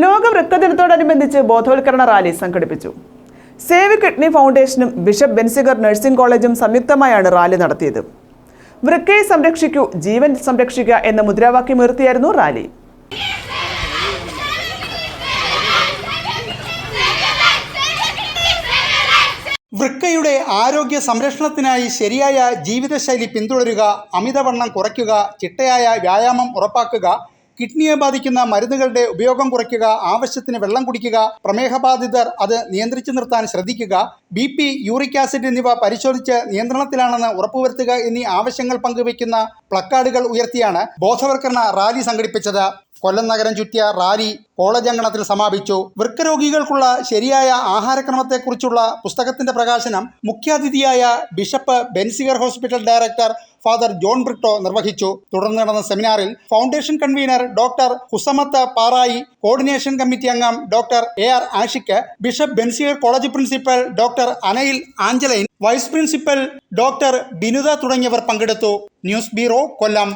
ലോക വൃക്കദിനത്തോടനുബന്ധിച്ച് ബോധവൽക്കരണ റാലി സംഘടിപ്പിച്ചു. സേവ് കിഡ്നി ഫൗണ്ടേഷനും ബിഷപ്പ് ബെൻസിഗർ നഴ്സിംഗ് കോളേജും സംയുക്തമായാണ് റാലി നടത്തിയത്. വൃക്കയെ സംരക്ഷിക്കൂ ജീവൻ സംരക്ഷിക്കുക എന്ന മുദ്രാവാക്യം ഉയർത്തിയായിരുന്നു റാലി. വൃക്കയുടെ ആരോഗ്യ സംരക്ഷണത്തിനായി ശരിയായ ജീവിതശൈലി പിന്തുടരുക അമിതവണ്ണം കുറയ്ക്കുക ചിട്ടയായ വ്യായാമം ഉറപ്പാക്കുക കിഡ്നിയെ ബാധിക്കുന്ന മരുന്നുകളുടെ ഉപയോഗം കുറയ്ക്കുക ആവശ്യത്തിന് വെള്ളം കുടിക്കുക പ്രമേഹബാധിതർ അത് നിയന്ത്രിച്ചു നിർത്താൻ ശ്രദ്ധിക്കുക ബി പി യൂറിക് ആസിഡ് എന്നിവ പരിശോധിച്ച് നിയന്ത്രണത്തിലാണെന്ന് ഉറപ്പുവരുത്തുക എന്നീ ആവശ്യങ്ങൾ പങ്കുവയ്ക്കുന്ന പ്ലക്കാർഡുകൾ ഉയർത്തിയാണ് ബോധവൽക്കരണ റാലി സംഘടിപ്പിച്ചത്. കൊല്ലം നഗരം ചുറ്റിയ റാലി കോളേജ് അങ്കണത്തിൽ സമാപിച്ചു. വൃക്കരോഗികൾക്കുള്ള ശരിയായ ആഹാരക്രമത്തെക്കുറിച്ചുള്ള പുസ്തകത്തിന്റെ പ്രകാശനം മുഖ്യാതിഥിയായ bishop Benziger hospital director father John Britto നിർവഹിച്ചു. തുടർന്ന് നടന്ന സെമിനാറിൽ foundation convener doctor Husamath Parayi coordination committee അംഗം doctor A R Ashik bishop Benziger college principal doctor അനയിൽ Angeline vice principal doctor Binuda തുടങ്ങിയവർ പങ്കെടുത്തു. News bureau Kollam.